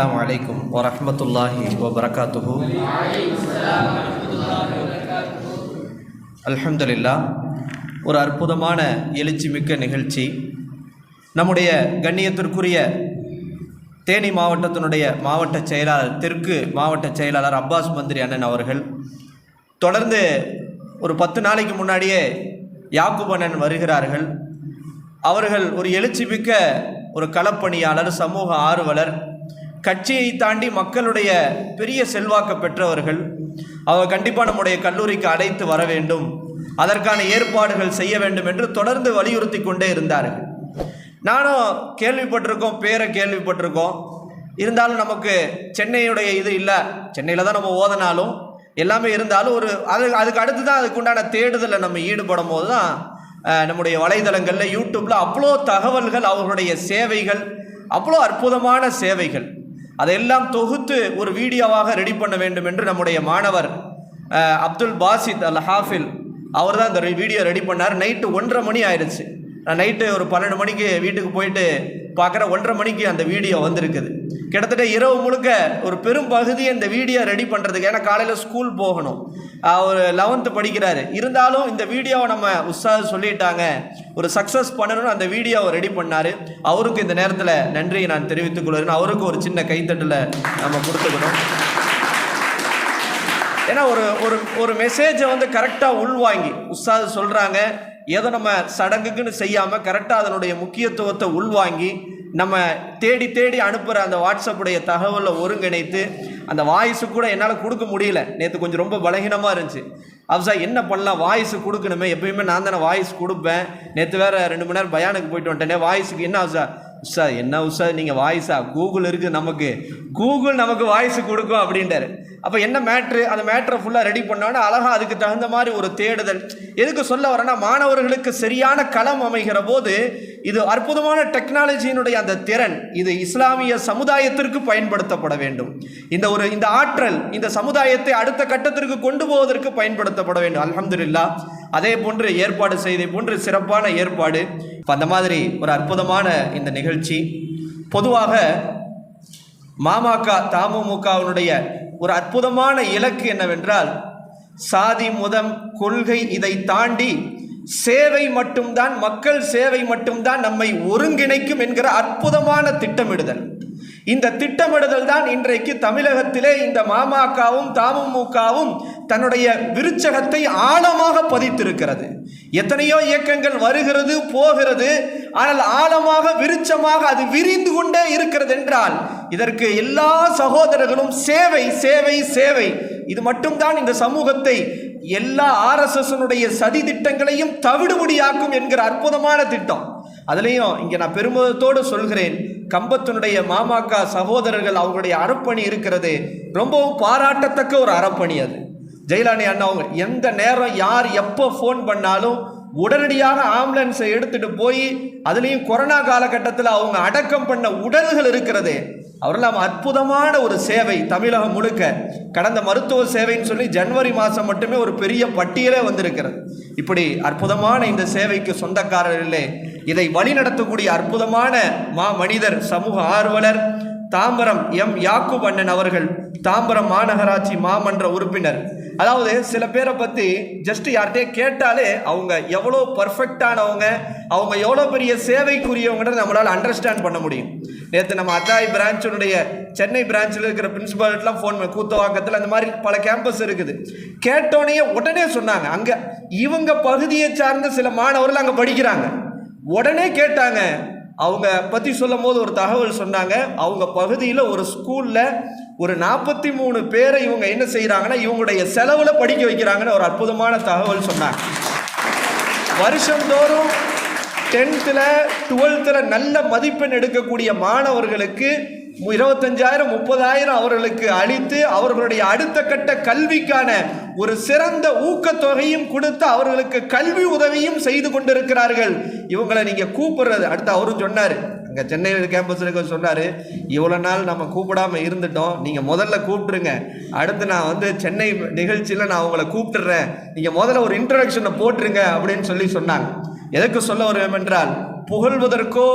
அஸ்லாம் வலைக்கும் வரமத்துல்லாஹி வபரகாத்துஹு அல்ஹம்துலில்லா ஒரு அற்புதமான எழுச்சி மிக்க நிகழ்ச்சி. நம்முடைய கண்ணியத்திற்குரிய தேனி மாவட்டத்தினுடைய மாவட்ட செயலாளர் தெற்கு மாவட்ட செயலாளர் அப்பாஸ் மந்திரி அண்ணன் அவர்கள் தொடர்ந்து ஒரு பத்து நாளைக்கு முன்னாடியே யாக்குபண்ணன் வருகிறார்கள். அவர்கள் ஒரு எழுச்சி மிக்க ஒரு களப்பணியாளர் சமூக ஆர்வலர் கட்சியை தாண்டி மக்களுடைய பெரிய செல்வாக்கு பெற்றவர்கள் அவர் கண்டிப்பாக நம்முடைய கல்லூரிக்கு அழைத்து வர வேண்டும். அதற்கான ஏற்பாடுகள் செய்ய வேண்டும் என்று தொடர்ந்து வலியுறுத்தி கொண்டே இருந்தார்கள். நானும் கேள்விப்பட்டிருக்கோம் பேரை கேள்விப்பட்டிருக்கோம். இருந்தாலும் நமக்கு சென்னையுடைய இது இல்லை. சென்னையில் தான் நம்ம ஓதனாலும் எல்லாமே இருந்தாலும் ஒரு அது அதுக்கு அடுத்து தான் அதுக்குண்டான தேடுதலை நம்ம ஈடுபடும் போது தான் நம்முடைய வலைதளங்களில் யூடியூப்பில் அவ்வளோ தகவல்கள் அவர்களுடைய சேவைகள் அவ்வளோ அற்புதமான சேவைகள். அதையெல்லாம் தொகுத்து ஒரு வீடியோவாக ரெடி பண்ண வேண்டும் என்று நம்முடைய மாணவர் அப்துல் பாசித் அல் ஹாஃபில் அவர் தான் இந்த வீடியோ ரெடி பண்ணார். நைட்டு ஒன்றரை மணி ஆயிடுச்சு. நான் நைட்டு ஒரு பன்னெண்டு மணிக்கு வீட்டுக்கு போயிட்டு பார்க்குற ஒன்றரை மணிக்கு அந்த வீடியோ வந்திருக்குது. கிட்டத்தட்ட இரவு முழுக்க ஒரு பெரும் பகுதி இந்த வீடியோ ரெடி பண்ணுறதுக்கு ஏன்னா காலையில் ஸ்கூல் போகணும். அவர் லெவன்த்து படிக்கிறாரு. இருந்தாலும் இந்த வீடியோவை நம்ம உற்சாக சொல்லிட்டாங்க. ஒரு சக்ஸஸ் பண்ணணும்னு அந்த வீடியோவை ரெடி பண்ணார். அவருக்கு இந்த நேரத்தில் நன்றியை நான் தெரிவித்துக் கொள்கிறேன். அவருக்கு ஒரு சின்ன கைத்தட்டில் நம்ம கொடுத்துக்கணும். ஏன்னா ஒரு ஒரு ஒரு மெசேஜை வந்து கரெக்டாக உள்வாங்கி உற்சாக சொல்கிறாங்க எதை நம்ம சடங்குக்குன்னு செய்யாமல் கரெக்டாக அதனுடைய முக்கியத்துவத்தை உள்வாங்கி நம்ம தேடி தேடி அனுப்புகிற அந்த வாட்ஸ்அப்புடைய தகவலை ஒருங்கிணைத்து அந்த வாய்ஸு கூட என்னால் கொடுக்க முடியல. நேற்று கொஞ்சம் ரொம்ப பலகீனமாக இருந்துச்சு. அப்சா என்ன பண்ணலாம்? வாய்ஸ் கொடுக்கணுமே. எப்பயுமே நான் தானே வாய்ஸ் கொடுப்பேன். நேற்று வேறு ரெண்டு மணி நேரம் பயானுக்கு போயிட்டு வந்துட்டேனே. வாய்ஸுக்கு என்ன அப்சா? உஷா என்ன உஷா நீங்கள் வாய்ஸா? கூகுள் இருக்குது நமக்கு. கூகுள் நமக்கு வாய்ஸ் கொடுக்கும் அப்படின்றாரு அப்போ என்ன மேட்ரு அந்த மேட்ரை ஃபுல்லாக ரெடி பண்ணோன்னா அழகாக அதுக்கு தகுந்த மாதிரி ஒரு தேடுதல். எதுக்கு சொல்ல வரேன்னா மாணவர்களுக்கு சரியான களம் அமைகிற போது இது அற்புதமான டெக்னாலஜியினுடைய அந்த திறன் இது இஸ்லாமிய சமுதாயத்திற்கு பயன்படுத்தப்பட வேண்டும். இந்த ஒரு இந்த ஆற்றல் இந்த சமுதாயத்தை அடுத்த கட்டத்திற்கு கொண்டு போவதற்கு பயன்படுத்தப்பட வேண்டும். அலமதுல்லா அதே போன்று ஏற்பாடு செய்தே போன்று சிறப்பான ஏற்பாடு. இப்போ அந்த மாதிரி ஒரு அற்புதமான இந்த நிகழ்ச்சி. பொதுவாக மாமக தமுமுகவினுடைய ஒரு அற்புதமான இலக்கு என்னவென்றால் சாதி முதம் கொள்கை இதை தாண்டி சேவை மட்டும்தான் மக்கள் சேவை மட்டும்தான் நம்மை ஒருங்கிணைக்கும் என்கிற அற்புதமான திட்டமிடுதல். இந்த திட்டமிடுதல் தான் இன்றைக்கு தமிழகத்திலே இந்த மாமாக்காவும் தமுமுகவும் தன்னுடைய விருச்சகத்தை ஆழமாக பதித்திருக்கிறது. எத்தனையோ இயக்கங்கள் வருகிறது போகிறது ஆனால் ஆழமாக விருச்சமாக அது விரிந்து கொண்டே இருக்கிறது என்றால் இதற்கு எல்லா சகோதரர்களும் சேவை சேவை சேவை. இது மட்டும்தான் இந்த சமூகத்தை எல்லா ஆர்எஸ்எஸ்னுடைய சதி திட்டங்களையும் தவிடுபடியாக்கும் என்கிற அற்புதமான திட்டம். அதுலேயும் இங்கே நான் பெருமிதத்தோடு சொல்கிறேன் கம்பத்தினுடைய மாமாக்கா சகோதரர்கள் அவங்களுடைய அறப்பணி இருக்கிறது. ரொம்பவும் பாராட்டத்தக்க ஒரு அறப்பணி அது. ஜெயலானி அண்ணா அவங்க எந்த நேரம் யார் எப்போ ஃபோன் பண்ணாலும் உடனடியாக ஆம்புலன்ஸை எடுத்துட்டு போய் அதுலேயும் கொரோனா காலகட்டத்தில் அவங்க அடக்கம் பண்ண உடல்கள் இருக்கிறது. அவரெல்லாம் அற்புதமான ஒரு சேவை தமிழகம் முழுக்க. கடந்த மருத்துவ சேவைன்னு சொல்லி ஜனவரி மாதம் மட்டுமே ஒரு பெரிய பட்டியலே வந்திருக்கிறது. இப்படி அற்புதமான இந்த சேவைக்கு சொந்தக்காரர்களே இதை வழிநடத்தக்கூடிய அற்புதமான மா மனிதர் சமூக ஆர்வலர் தாம்பரம் எம். யாக்கூப் அண்ணன் அவர்கள் தாம்பரம் மாநகராட்சி மாமன்ற உறுப்பினர். அதாவது சில பேரை பற்றி ஜஸ்ட் யார்கிட்டயே கேட்டாலே அவங்க எவ்வளோ பர்ஃபெக்டானவங்க அவங்க எவ்வளோ பெரிய சேவைக்குரியவங்கன்றத நம்மளால் அண்டர்ஸ்டாண்ட் பண்ண முடியும். நேற்று நம்ம அத்தாய் பிரான்ச்சினுடைய சென்னை பிரான்ச்சில் இருக்கிற பிரின்சிபாலிட்டிலாம் ஃபோன் பண்ணி கூத்தவாக்கத்தில் அந்த மாதிரி பல கேம்பஸ் இருக்குது. கேட்டோடனே உடனே சொன்னாங்க. அங்கே இவங்க பகுதியை சார்ந்த சில மாணவர்கள் அங்கே படிக்கிறாங்க. உடனே கேட்டாங்க. அவங்க பற்றி சொல்லும் போது ஒரு தகவல் சொன்னாங்க. அவங்க பகுதியில் ஒரு ஸ்கூலில் ஒரு நாற்பத்தி மூணு பேரை இவங்க என்ன செய்கிறாங்கன்னா இவங்களுடைய செலவில் படிக்க வைக்கிறாங்கன்னு ஒரு அற்புதமான தகவல் சொன்னாங்க. வருஷந்தோறும் டென்த்தில் டுவெல்த்தில் நல்ல மதிப்பெண் எடுக்கக்கூடிய மாணவர்களுக்கு இருபத்தஞ்சாயிரம் முப்பதாயிரம் அவர்களுக்கு அளித்து அவர்களுடைய அடுத்த கட்ட கல்விக்கான ஒரு சிறந்த ஊக்கத்தொகையும் கொடுத்து அவர்களுக்கு கல்வி உதவியும் செய்து கொண்டிருக்கிறார்கள். இவங்களை நீங்கள் கூப்பிடுறது. அடுத்து அவரும் சொன்னார். அங்கே சென்னையில் கேம்பஸில் இருக்க சொன்னார் இவ்வளோ நாள் நம்ம கூப்பிடாமல் இருந்துட்டோம். நீங்கள் முதல்ல கூப்பிட்டுருங்க. அடுத்து நான் வந்து சென்னை நிகழ்ச்சியில் நான் உங்களை கூப்பிட்டுறேன். நீங்கள் முதல்ல ஒரு இன்ட்ரடக்ஷனை போட்டுருங்க அப்படின்னு சொல்லி சொன்னாங்க. எதற்கு சொல்ல வருவேன் என்றால் புகழ்வதற்கோ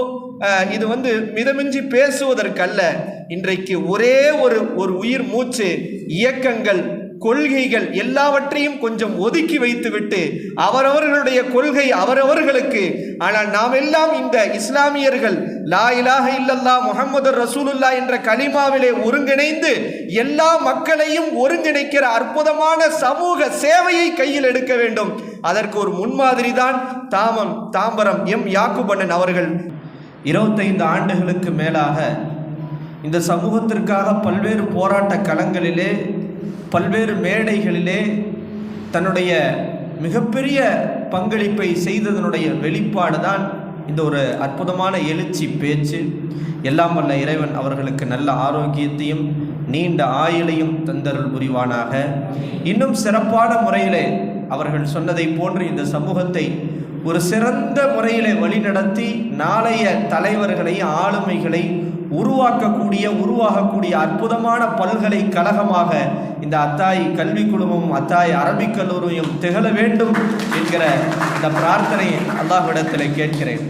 இது வந்து மிதமிஞ்சி பேசுவதற்கல்ல. இன்றைக்கு ஒரே ஒரு ஒரு உயிர் மூச்சு இயக்கங்கள் கொள்கைகள் எல்லாவற்றையும் கொஞ்சம் ஒதுக்கி வைத்துவிட்டு அவரவர்களுடைய கொள்கை அவரவர்களுக்கு. ஆனால் நாம் எல்லாம் இந்த இஸ்லாமியர்கள் லா இலாக இல்லல்லா முஹம்மது ரசூலுல்லா என்ற கலிமாவிலே ஒருங்கிணைந்து எல்லா மக்களையும் ஒருங்கிணைக்கிற அற்புதமான சமூக சேவையை கையில் எடுக்க வேண்டும். அதற்கு ஒரு முன்மாதிரி தான் தாமம் தாம்பரம் எம் யாக்குபண்ணன் அவர்கள். இருபத்தைந்து ஆண்டுகளுக்கு மேலாக இந்த சமூகத்திற்காக பல்வேறு போராட்ட களங்களிலே பல்வேறு மேடைகளிலே தன்னுடைய மிகப்பெரிய பங்களிப்பை செய்ததனுடைய வெளிப்பாடு தான் இந்த ஒரு அற்புதமான எழுச்சி பேச்சு. எல்லாம் வல்ல இறைவன் அவர்களுக்கு நல்ல ஆரோக்கியத்தையும் நீண்ட ஆயுளையும் தந்தருள் புரிவானாக. இன்னும் சிறப்பான முறையிலே அவர்கள் சொன்னதை போன்று இந்த சமூகத்தை ஒரு சிறந்த முறையில் வழிநடத்தி நாளைய தலைவர்களை ஆளுமைகளை உருவாக்கக்கூடிய உருவாகக்கூடிய அற்புதமான பல்கலைக்கழகமாக இந்த அத்தாய் கல்வி குழுமமும் அத்தாய் அரபிக் கல்லூரியும் திகழ வேண்டும் என்கிற இந்த பிரார்த்தனையை அல்லாஹிடத்தில் கேட்கிறேன்.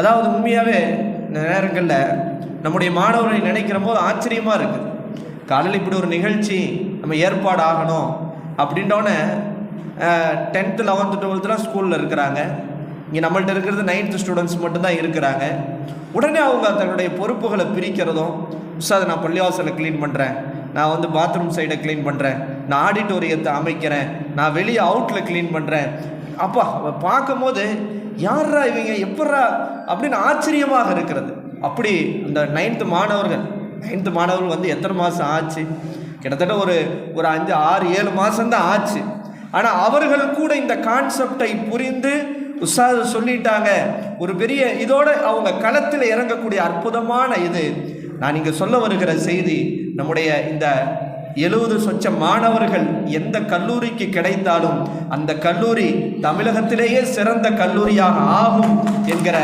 அதாவது உண்மையாகவே இந்த நேரங்களில் நம்முடைய மாணவர்களை நினைக்கிற போது ஆச்சரியமாக இருக்குது காலையில் இப்படி ஒரு நிகழ்ச்சி நம்ம ஏற்பாடு ஆகணும் அப்படின்றோன்னே டென்த்து லெவன்த்து டுவெல்த்துலாம் ஸ்கூலில் இருக்கிறாங்க. இங்கே நம்மள்ட்ட இருக்கிறது நைன்த்து ஸ்டூடெண்ட்ஸ் மட்டும்தான் இருக்கிறாங்க. உடனே அவங்க தன்னுடைய பொறுப்புகளை பிரிக்கிறதும் உஸ்தாது நான் பள்ளிவாசலை க்ளீன் பண்ணுறேன் நான் வந்து பாத்ரூம் சைடை க்ளீன் பண்ணுறேன் நான் ஆடிட்டோரியத்தை அமைக்கிறேன். நான் வெளியே அவுட்டில் க்ளீன் பண்ணுறேன் அப்பா பார்க்கும்போது யாரா இவங்க? எப்பட்றா? அப்படின்னு ஆச்சரியமாக இருக்கிறது. அப்படி அந்த நைன்த்து மாணவர்கள் நைன்த்து மாணவர்கள் வந்து எத்தனை மாதம் ஆச்சு? கிட்டத்தட்ட ஒரு ஒரு அஞ்சு ஆறு ஏழு மாதம்தான் ஆச்சு. ஆனால் அவர்கள் கூட இந்த கான்செப்டை புரிந்து உஸ்தாது சொல்லிட்டாங்க. ஒரு பெரிய இதோட அவங்க களத்தில் இறங்கக்கூடிய அற்புதமான இது. நான் இங்கே சொல்ல வருகிற செய்தி நம்முடைய இந்த எழுபது சொச்ச மாணவர்கள் எந்த கல்லூரிக்கு கிடைத்தாலும் அந்த கல்லூரி தமிழகத்திலேயே சிறந்த கல்லூரியாக ஆகும் என்கிற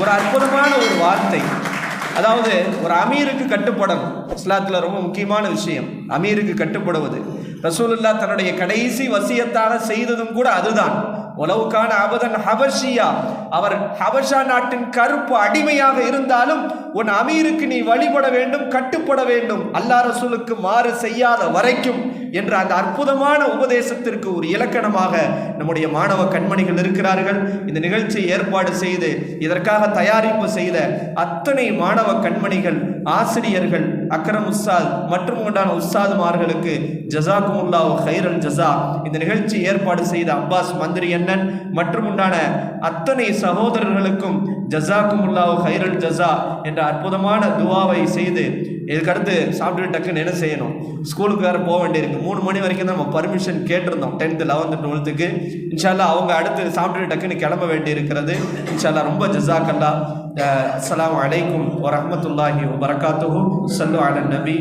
ஒரு அற்புதமான ஒரு வார்த்தை. அதாவது ஒரு அமீருக்கு கட்டுப்படணும் இஸ்லாத்தில் ரொம்ப முக்கியமான விஷயம். அமீருக்கு கட்டுப்படுவது. ரசூலுல்லா தன்னுடைய கடைசி வசியத்தாக செய்ததும் கூட அதுதான். உலவுக்கான அபதன் ஹபஷியா. அவர் ஹபஷா நாட்டின் கருப்பு அடிமையாக இருந்தாலும் உன் அமீருக்கு நீ வழிபட வேண்டும் கட்டுப்பட வேண்டும். அல்லா ரசூலுக்கு மாறு செய்யாத வரைக்கும். என்ற அந்த அற்புதமான உபதேசத்திற்கு ஒரு இலக்கணமாக நம்முடைய மாணவ கண்மணிகள் இருக்கிறார்கள். இந்த நிகழ்ச்சியை ஏற்பாடு செய்து இதற்காக தயாரிப்பு செய்த அத்தனை மாணவ கண்மணிகள் ஆசிரியர்கள் அக்ரம் உஸ்தாத் மற்றும் உண்டான உஸ்தாதுமார்களுக்கு ஜசாக்குமுல்லாஹ் ஹைரல் ஜசா இந்த நிகழ்ச்சி ஏற்பாடு செய்த அப்பாஸ் மந்திரி அண்ணன் மற்றும் உண்டான அத்தனை சகோதரர்களுக்கும் ஜசாக்குமுல்லாஹ் ஹைரல் ஜசா என்ற அற்புதமான துவாவை செய்து இதுக்கடுத்து சாப்பிட்டு டக்குன்னு என்ன செய்யணும்? ஸ்கூலுக்கு வேறு போக வேண்டியிருக்கு. மூணு மணி வரைக்கும் தான் நம்ம பர்மிஷன் கேட்டிருந்தோம். டென்த்து லெவன்த்து டுவெல்த்துக்கு இன்ஷால்லா அவங்க அடுத்து சாப்பிட்டு டக்குன்னு கிளம்ப வேண்டி இருக்கிறது இன்ஷால்லா ரொம்ப ஜசாக்கல்லா அஸ்லாம் அலைக்கும் வரமத்துல்லாஹி வபரகாத்துஹு சல்லு அலன் நபி.